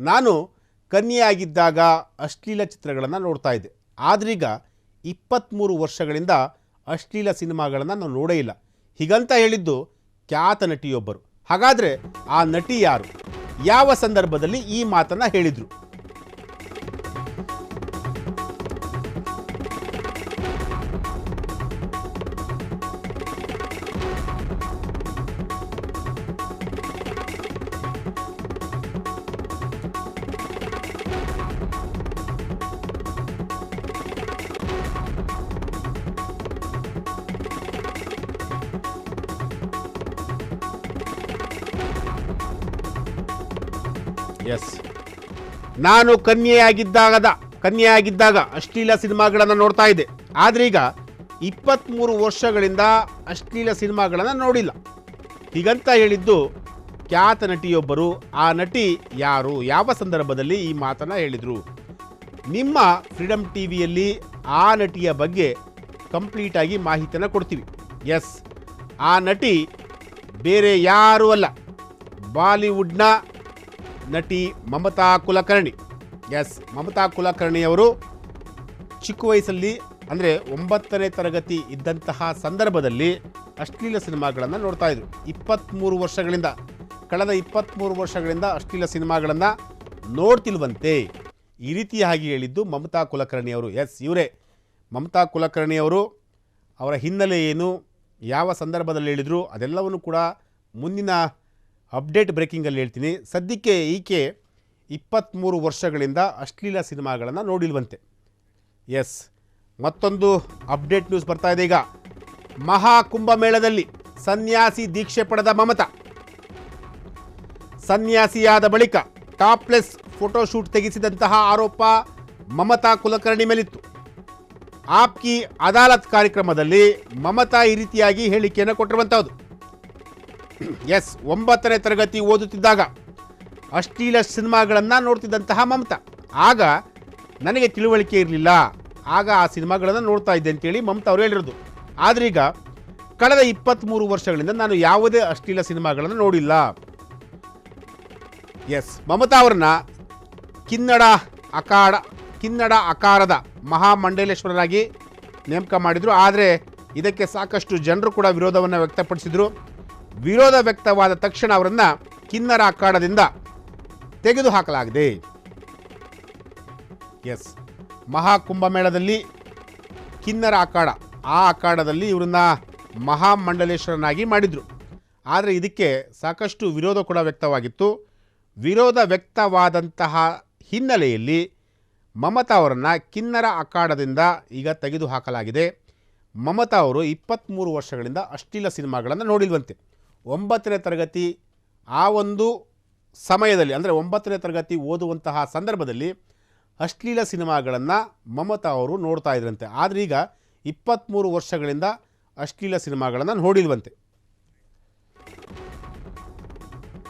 ನಾನು ಕನ್ಯೆಯಾಗಿದ್ದಾಗ ಅಶ್ಲೀಲ ಚಿತ್ರಗಳನ್ನು ನೋಡ್ತಾ ಇದ್ದೆ. ಆದ್ರೀಗ ಇಪ್ಪತ್ತ್ಮೂರು ವರ್ಷಗಳಿಂದ ಅಶ್ಲೀಲ ಸಿನಿಮಾಗಳನ್ನು ನಾನು ನೋಡೇ ಇಲ್ಲ. ಹೀಗಂತ ಹೇಳಿದ್ದು ಖ್ಯಾತ ನಟಿಯೊಬ್ಬರು. ಹಾಗಾದರೆ ಆ ನಟಿ ಯಾರು? ಯಾವ ಸಂದರ್ಭದಲ್ಲಿ ಈ ಮಾತನ್ನು ಹೇಳಿದರು? ಎಸ್ ನಾನು ಕನ್ಯೆಯಾಗಿದ್ದಾಗದ, ಕನ್ಯೆಯಾಗಿದ್ದಾಗ ಅಶ್ಲೀಲ ಸಿನಿಮಾಗಳನ್ನು ನೋಡ್ತಾ ಇದ್ದೆ. ಆದ್ರೀಗ ಇಪ್ಪತ್ತ್ಮೂರು ವರ್ಷಗಳಿಂದ ಅಶ್ಲೀಲ ಸಿನಿಮಾಗಳನ್ನು ನೋಡಿಲ್ಲ. ಹೀಗಂತ ಹೇಳಿದ್ದು ಖ್ಯಾತ ನಟಿಯೊಬ್ಬರು, ಆ ನಟಿ ಯಾರು, ಯಾವ ಸಂದರ್ಭದಲ್ಲಿ ಈ ಮಾತನ್ನು ಹೇಳಿದರು. ನಿಮ್ಮ ಫ್ರೀಡಮ್ ಟಿ ವಿಯಲ್ಲಿ ಆ ನಟಿಯ ಬಗ್ಗೆ ಕಂಪ್ಲೀಟಾಗಿ ಮಾಹಿತಿಯನ್ನು ಕೊಡ್ತೀವಿ. ಎಸ್ ಆ ನಟಿ ಬೇರೆ ಯಾರೂ ಅಲ್ಲ. ಬಾಲಿವುಡ್ನ ನಟಿ ಮಮತಾ ಕುಲಕರ್ಣಿ. ಎಸ್ ಮಮತಾ ಕುಲಕರ್ಣಿಯವರು ಚಿಕ್ಕ ವಯಸ್ಸಲ್ಲಿ ಅಂದರೆ ಒಂಬತ್ತನೇ ತರಗತಿ ಇದ್ದಂತಹ ಸಂದರ್ಭದಲ್ಲಿ ಅಶ್ಲೀಲ ಸಿನಿಮಾಗಳನ್ನು ನೋಡ್ತಾ ಇದ್ರು. ಇಪ್ಪತ್ತ್ಮೂರು ವರ್ಷಗಳಿಂದ, ಕಳೆದ ಇಪ್ಪತ್ತ್ಮೂರು ವರ್ಷಗಳಿಂದ ಅಶ್ಲೀಲ ಸಿನಿಮಾಗಳನ್ನು ನೋಡ್ತಿಲ್ವಂತೆ ಈ ರೀತಿಯಾಗಿ ಹೇಳಿದ್ದು ಮಮತಾ ಕುಲಕರ್ಣಿಯವರು ಎಸ್ ಇವರೇ. ಮಮತಾ ಕುಲಕರ್ಣಿಯವರು ಅವರ ಹಿನ್ನೆಲೆ ಏನು, ಯಾವ ಸಂದರ್ಭದಲ್ಲಿ ಹೇಳಿದರು ಅದೆಲ್ಲವನ್ನು ಕೂಡ ಮುಂದಿನ ಅಪ್ಡೇಟ್ ಬ್ರೇಕಿಂಗಲ್ಲಿ ಹೇಳ್ತೀನಿ. ಸದ್ಯಕ್ಕೆ ಈಕೆ ಇಪ್ಪತ್ತ್ಮೂರು ವರ್ಷಗಳಿಂದ ಅಶ್ಲೀಲ ಸಿನಿಮಾಗಳನ್ನು ನೋಡಿಲ್ವಂತೆ. ಎಸ್ ಮತ್ತೊಂದು ಅಪ್ಡೇಟ್ ನ್ಯೂಸ್ ಬರ್ತಾ ಇದೆ ಈಗ. ಮಹಾ ಕುಂಭಮೇಳದಲ್ಲಿ ಸನ್ಯಾಸಿ ದೀಕ್ಷೆ ಪಡೆದ ಮಮತಾ. ಸನ್ಯಾಸಿಯಾದ ಬಳಿಕ ಟಾಪ್ಲೆಸ್ ಫೋಟೋಶೂಟ್ ತೆಗೆಸಿದಂತಹ ಆರೋಪ ಮಮತಾ ಕುಲಕರ್ಣಿ ಮೇಲಿತ್ತು. ಆಪ್ಕಿ ಅದಾಲತ್ ಕಾರ್ಯಕ್ರಮದಲ್ಲಿ ಮಮತಾ ಈ ರೀತಿಯಾಗಿ ಹೇಳಿಕೆಯನ್ನು ಕೊಟ್ಟಿರುವಂಥದ್ದು ಎಸ್, ಒಂಬತ್ತನೇ ತರಗತಿ ಓದುತ್ತಿದ್ದಾಗ ಅಶ್ಲೀಲ ಸಿನಿಮಾಗಳನ್ನು ನೋಡ್ತಿದ್ದಂತಹ ಮಮತಾ. ಆಗ ನನಗೆ ತಿಳುವಳಿಕೆ ಇರಲಿಲ್ಲ. ಆಗ ಆ ಸಿನಿಮಾಗಳನ್ನು ನೋಡ್ತಾ ಇದ್ದೆ ಅಂತೇಳಿ ಮಮತಾ ಅವರು ಹೇಳಿರೋದು. ಆದ್ರೀಗ ಕಳೆದ ಇಪ್ಪತ್ತ್ಮೂರು ವರ್ಷಗಳಿಂದ ನಾನು ಯಾವುದೇ ಅಶ್ಲೀಲ ಸಿನಿಮಾಗಳನ್ನು ನೋಡಿಲ್ಲ. ಎಸ್, ಮಮತಾ ಅವರನ್ನ ಕಿನ್ನಡ ಅಕಾಡ ಕಿನ್ನಡ ಅಕಾರದ ಮಹಾಮಂಡಲೇಶ್ವರರಾಗಿ ನೇಮಕ ಮಾಡಿದರು. ಆದರೆ ಇದಕ್ಕೆ ಸಾಕಷ್ಟು ಜನರು ಕೂಡ ವಿರೋಧವನ್ನು ವ್ಯಕ್ತಪಡಿಸಿದರು. ವಿರೋಧ ವ್ಯಕ್ತವಾದ ತಕ್ಷಣ ಅವರನ್ನು ಕಿನ್ನರ ಅಖಾಡದಿಂದ ತೆಗೆದುಹಾಕಲಾಗಿದೆ. ಎಸ್, ಮಹಾಕುಂಭಮೇಳದಲ್ಲಿ ಕಿನ್ನರ ಅಖಾಡ, ಆ ಅಖಾಡದಲ್ಲಿ ಇವರನ್ನ ಮಹಾಮಂಡಲೇಶ್ವರನಾಗಿ ಮಾಡಿದರು. ಆದರೆ ಇದಕ್ಕೆ ಸಾಕಷ್ಟು ವಿರೋಧ ಕೂಡ ವ್ಯಕ್ತವಾಗಿತ್ತು. ವಿರೋಧ ವ್ಯಕ್ತವಾದಂತಹ ಹಿನ್ನೆಲೆಯಲ್ಲಿ ಮಮತಾ ಅವರನ್ನು ಕಿನ್ನರ ಅಖಾಡದಿಂದ ಈಗ ತೆಗೆದುಹಾಕಲಾಗಿದೆ. ಮಮತಾ ಅವರು ಇಪ್ಪತ್ತ್ಮೂರು ವರ್ಷಗಳಿಂದ ಅಶ್ಲೀಲ ಸಿನಿಮಾಗಳನ್ನು ನೋಡಿಲ್ವಂತೆ. ಒಂಬತ್ತನೇ ತರಗತಿ ಆ ಒಂದು ಸಮಯದಲ್ಲಿ, ಅಂದರೆ ಒಂಬತ್ತನೇ ತರಗತಿ ಓದುವಂತಹ ಸಂದರ್ಭದಲ್ಲಿ ಅಶ್ಲೀಲ ಸಿನಿಮಾಗಳನ್ನು ಮಮತಾ ಅವರು ನೋಡ್ತಾ ಇದ್ರಂತೆ. ಆದರೆ ಈಗ ಇಪ್ಪತ್ತ್ಮೂರು ವರ್ಷಗಳಿಂದ ಅಶ್ಲೀಲ ಸಿನಿಮಾಗಳನ್ನು ನೋಡಿಲ್ವಂತೆ.